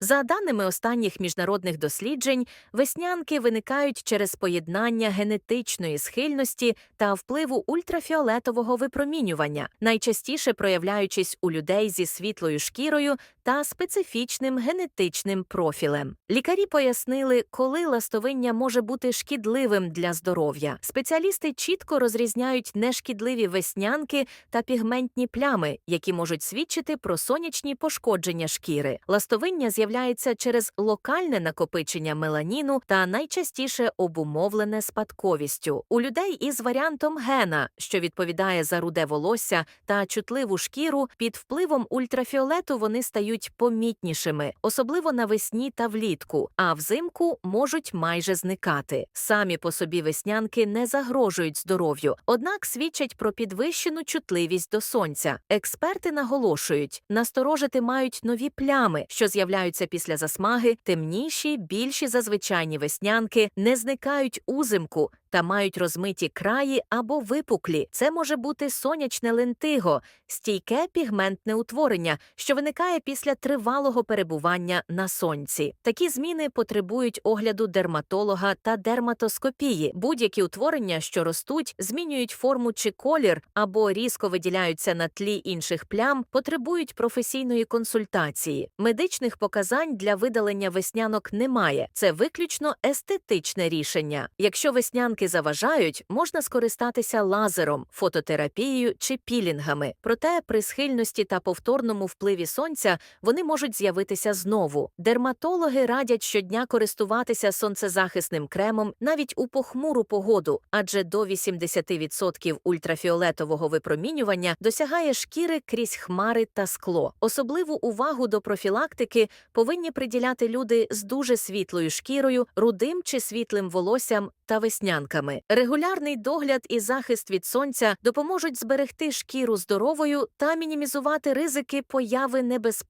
За даними останніх міжнародних досліджень, веснянки виникають через поєднання генетичної схильності та впливу ультрафіолетового випромінювання, найчастіше проявляючись у людей зі світлою шкірою та специфічним генетичним профілем. Лікарі пояснили, коли ластовиння може бути шкідливим для здоров'я. Спеціалісти чітко розрізняють нешкідливі веснянки та пігментні плями, які можуть свідчити про сонячні пошкодження шкіри. Ластовиння з'являється через локальне накопичення меланіну та найчастіше обумовлене спадковістю. У людей із варіантом гена, що відповідає за руде волосся та чутливу шкіру, під впливом ультрафіолету вони стають помітнішими, особливо навесні та влітку, а взимку можуть майже зникати. Самі по собі веснянки не загрожують здоров'ю, однак свідчать про підвищену чутливість до сонця. Експерти наголошують, насторожити мають нові плями, що з'являються після засмаги, темніші, більші за звичайні веснянки, не зникають узимку та мають розмиті краї або випуклі. Це може бути сонячне лентиго, стійке пігментне утворення, що виникає після тривалого перебування на сонці. Такі зміни потребують огляду дерматолога та дерматоскопії. Будь-які утворення, що ростуть, змінюють форму чи колір або різко виділяються на тлі інших плям, потребують професійної консультації. Медичних показань для видалення веснянок немає. Це виключно естетичне рішення. Якщо веснянки заважають, можна скористатися лазером, фототерапією чи пілінгами. Проте при схильності та повторному впливі сонця вони можуть з'явитися знову. Дерматологи радять щодня користуватися сонцезахисним кремом навіть у похмуру погоду, адже до 80% ультрафіолетового випромінювання досягає шкіри крізь хмари та скло. Особливу увагу до профілактики повинні приділяти люди з дуже світлою шкірою, рудим чи світлим волоссям та веснянками. Регулярний догляд і захист від сонця допоможуть зберегти шкіру здоровою та мінімізувати ризики появи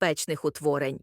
небезпечних утворень.